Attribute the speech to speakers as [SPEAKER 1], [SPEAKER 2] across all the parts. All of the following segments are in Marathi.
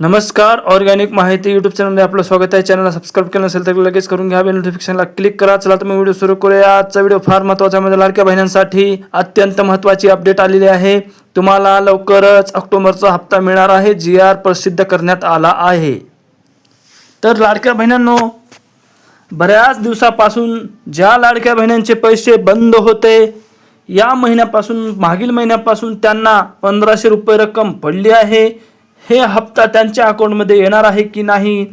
[SPEAKER 1] नमस्कार ऑर्गॅनिक माहिती यूट्यूब चॅनलमध्ये आपलं स्वागत आहे. चॅनलला सबस्क्राईब केलं नसेल तर लगेच करून घ्या. नोटिफिकेशनला क्लिक करा. चला तर व्हिडिओ सुरू करूया. आजचा व्हिडिओ फार महत्त्वाचा म्हणजे लाडक्या बहिणींसाठी अत्यंत महत्त्वाची अपडेट आलेली आहे. तुम्हाला लवकरच ऑक्टोबरचा हप्ता मिळणार आहे. जी आर प्रसिद्ध करण्यात आला आहे. तर लाडक्या बहिणांनो बऱ्याच दिवसापासून ज्या लाडक्या बहिणींचे पैसे बंद होते या महिन्यापासून मागील महिन्यापासून त्यांना पंधराशे रुपये रक्कम पडली आहे. हे हप्ता त्यांच्या अकाउंटमध्ये येणार आहे की नाही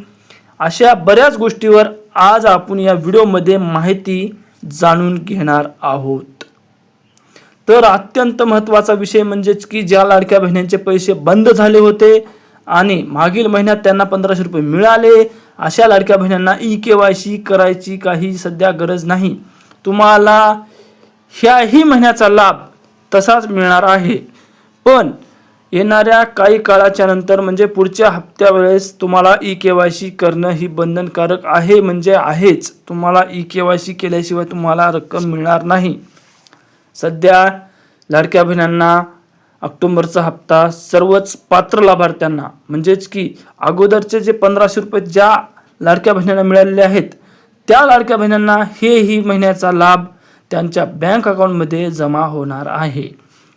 [SPEAKER 1] अशा बऱ्याच गोष्टीवर आज आपण या व्हिडिओमध्ये माहिती जाणून घेणार आहोत. तर अत्यंत महत्त्वाचा विषय म्हणजेच की ज्या लाडक्या बहिणींचे पैसे बंद झाले होते आणि मागील महिन्यात त्यांना पंधराशे रुपये मिळाले अशा लाडक्या बहिणींना ई के वाय सी करायची काही सध्या गरज नाही. तुम्हाला ह्याही महिन्याचा लाभ तसाच मिळणार आहे. पण येणाऱ्या काही काळाच्या नंतर म्हणजे पुढच्या हप्त्या वेळेस तुम्हाला ई के वाय सी करणं ही बंधनकारक आहे म्हणजे आहेच. तुम्हाला ई के वाय सी केल्याशिवाय तुम्हाला रक्कम मिळणार नाही. सध्या लाडक्या बहिणींना ऑक्टोंबरचा हप्ता सर्वच पात्र लाभार्थ्यांना म्हणजेच की अगोदरचे जे पंधराशे रुपये ज्या लाडक्या बहिणींना मिळालेले आहेत त्या लाडक्या बहिणींना हेही महिन्याचा लाभ त्यांच्या बँक अकाउंटमध्ये जमा होणार आहे.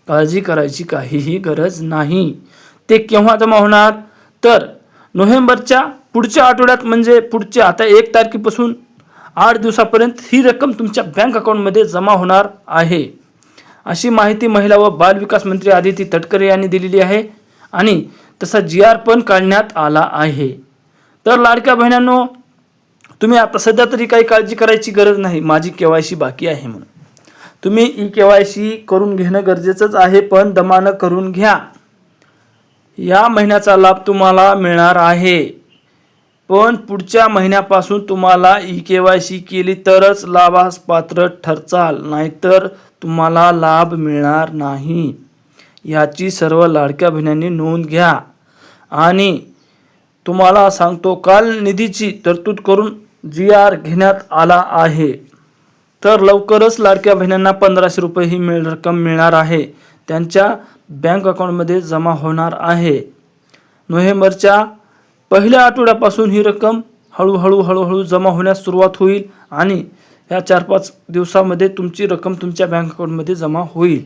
[SPEAKER 1] काळजी करायची काहीही गरज नाही. ते केव्हा जमा होणार? तर नोव्हेंबरच्या पुढच्या आठवड्यात म्हणजे पुढच्या आता एक तारखेपासून आठ दिवसापर्यंत ही रक्कम तुमच्या बँक अकाउंटमध्ये जमा होणार आहे. अशी माहिती महिला व बालविकास मंत्री आदिती तटकरे यांनी दिलेली आहे आणि तसा जी आर पण काढण्यात आला आहे. तर लाडक्या बहिणांनो तुम्ही आता सध्या तरी काही काळजी करायची गरज नाही. माझी के वाय सी बाकी आहे म्हणून. तुम्ही ई के वाय सी करून घेणं गरजेचंच आहे पण दमानं करून घ्या. या महिन्याचा लाभ तुम्हाला मिळणार आहे. पण पुढच्या महिन्यापासून तुम्हाला ई के वाय सी केली तरच लाभास पात्र ठरचाल नाहीतर तुम्हाला लाभ मिळणार नाही. याची सर्व लाडक्या बहिणींनी नोंद घ्या. आणि तुम्हाला सांगतो काल निधीची तरतूद करून जी आर घेण्यात आला आहे. तर लवकरच लाडक्या बहिणींना पंधराशे रुपये ही मिळ रक्कम मिळणार आहे. त्यांच्या बँक अकाउंटमध्ये जमा होणार आहे. नोव्हेंबरच्या पहिल्या आठवड्यापासून ही रक्कम हळूहळू हळूहळू जमा होण्यास सुरुवात होईल आणि ह्या चार पाच दिवसामध्ये तुमची रक्कम तुमच्या बँक अकाउंटमध्ये जमा होईल.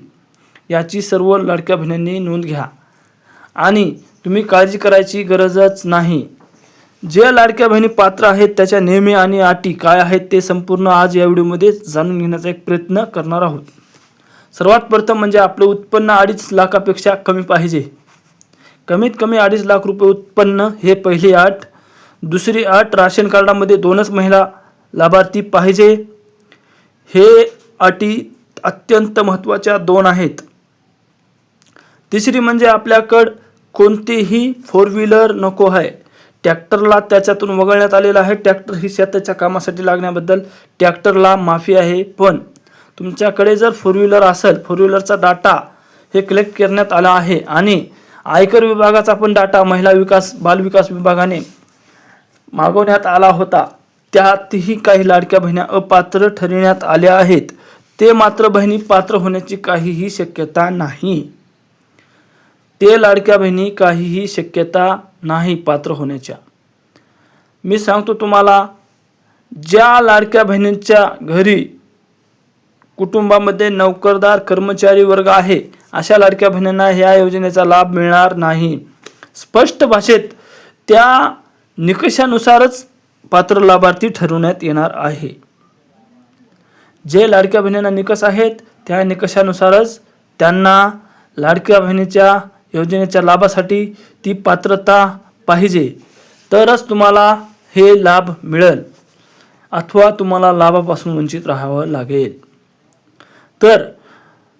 [SPEAKER 1] याची सर्व लाडक्या बहिणींनी नोंद घ्या. आणि तुम्ही काळजी करायची गरजच नाही. जे लाडक्या बहिणी पात्र आहेत त्याच्या नेहमी आणि अटी काय आहेत ते संपूर्ण आज या व्हिडिओमध्ये जाणून घेण्याचा एक प्रयत्न करणार आहोत. सर्वात प्रथम म्हणजे आपलं उत्पन्न अडीच लाखापेक्षा कमी पाहिजे. कमीत कमी अडीच लाख रुपये उत्पन्न हे पहिली अट. दुसरी अट राशन कार्डामध्ये दोनच महिला लाभार्थी पाहिजे. हे अटी अत्यंत महत्त्वाच्या दोन आहेत. तिसरी म्हणजे आपल्याकडं कोणतीही फोर व्हीलर नको आहे. ट्रॅक्टरला त्याच्यातून वगळण्यात आलेलं आहे. ट्रॅक्टर ही शेताच्या कामासाठी लागण्याबद्दल ट्रॅक्टरला माफी आहे. पण तुमच्याकडे जर फोर व्हीलर असेल फोर व्हीलरचा डाटा हे कलेक्ट करण्यात आला आहे आणि आयकर विभागाचा पण डाटा महिला विकास बालविकास विभागाने मागवण्यात आला होता त्यातही काही लाडक्या बहिण्या अपात्र ठरविण्यात आल्या आहेत. ते मात्र बहिणी पात्र होण्याची काहीही शक्यता नाही. ते लाडक्या बहिणी काहीही शक्यता नाही पात्र होण्याच्या. मी सांगतो तुम्हाला ज्या लाडक्या बहिणींच्या घरी कुटुंबामध्ये नोकरदार कर्मचारी वर्ग आहे अशा लाडक्या बहिणींना ह्या योजनेचा लाभ मिळणार नाही. स्पष्ट भाषेत त्या निकषानुसारच पात्र लाभार्थी ठरवण्यात येणार आहे. जे लाडक्या बहिणींना निकष आहेत त्या निकषानुसारच त्यांना लाडक्या बहिणीच्या योजनेच्या लाभासाठी ती पात्रता पाहिजे. तरच तुम्हाला हे लाभ मिळेल. अथवा तुम्हाला लाभापासून वंचित राहावं लागेल. तर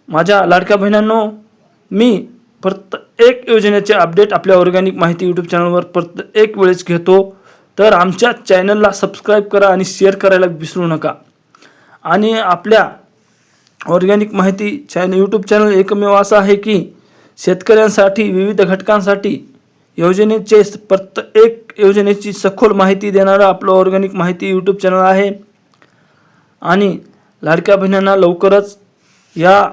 [SPEAKER 1] माझ्या लाडक्या बहिणांनो मी प्रत्येक योजनेचे अपडेट आपल्या ऑर्गॅनिक माहिती यूट्यूब चॅनलवर प्रत्येक वेळेस घेतो. तर आमच्या चॅनलला सबस्क्राईब करा आणि शेअर करायला विसरू नका. आणि आपल्या ऑर्गॅनिक माहिती चॅनल यूट्यूब चॅनल एकमेव असं आहे की शेतकऱ्यांसाठी विविध घटकांसाठी योजनेचे प्रत्येक योजनेची सखोल माहिती देणारं आपलं ऑर्गॅनिक माहिती यूट्यूब चॅनल आहे. आणि लाडक्या बहिणींना लवकरच या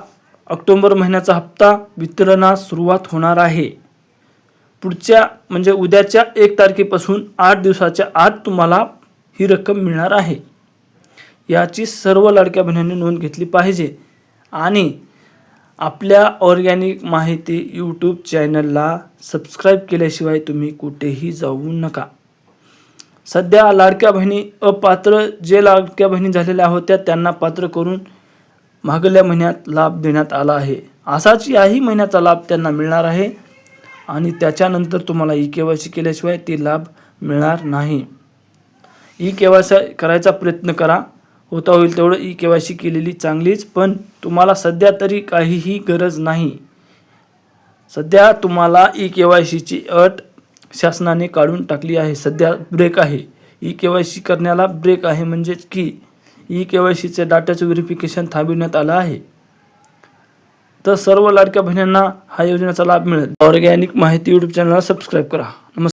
[SPEAKER 1] ऑक्टोंबर महिन्याचा हप्ता वितरणास सुरुवात होणार आहे. पुढच्या म्हणजे उद्याच्या एक तारखेपासून आठ दिवसाच्या आत तुम्हाला ही रक्कम मिळणार आहे. याची सर्व लाडक्या बहिणींनी नोंद घेतली पाहिजे. आणि आपल्या ऑर्गॅनिक माहिती यूट्यूब चॅनलला सबस्क्राईब केल्याशिवाय तुम्ही कुठेही जाऊ नका. सध्या लाडक्या बहिणी अपात्र जे लाडक्या बहिणी झालेल्या होत्या त्यांना पात्र करून मागल्या महिन्यात लाभ देण्यात आला आहे. असाच याही महिन्याचा लाभ त्यांना मिळणार आहे आणि त्याच्यानंतर तुम्हाला ई के वाय सी केल्याशिवाय ते लाभ मिळणार नाही. ई के वाय सी करायचा प्रयत्न करा. होता होईल तेवढं ई के वाय सी केलेली चांगलीच पण तुम्हाला सध्या तरी काहीही गरज नाही. सध्या तुम्हाला ई के वाय सीची अट शासनाने काढून टाकली आहे. सध्या ब्रेक आहे. ई के वाय सी करण्याला ब्रेक आहे म्हणजेच की ई के वाय सीचे डाटाचं व्हेरिफिकेशन थांबविण्यात आलं आहे. तर सर्व लाडक्या बहिणींना हा योजनेचा लाभ मिळेल. ऑर्गॅनिक माहिती यूट्यूब चॅनलला सबस्क्राईब करा. नमस्कार.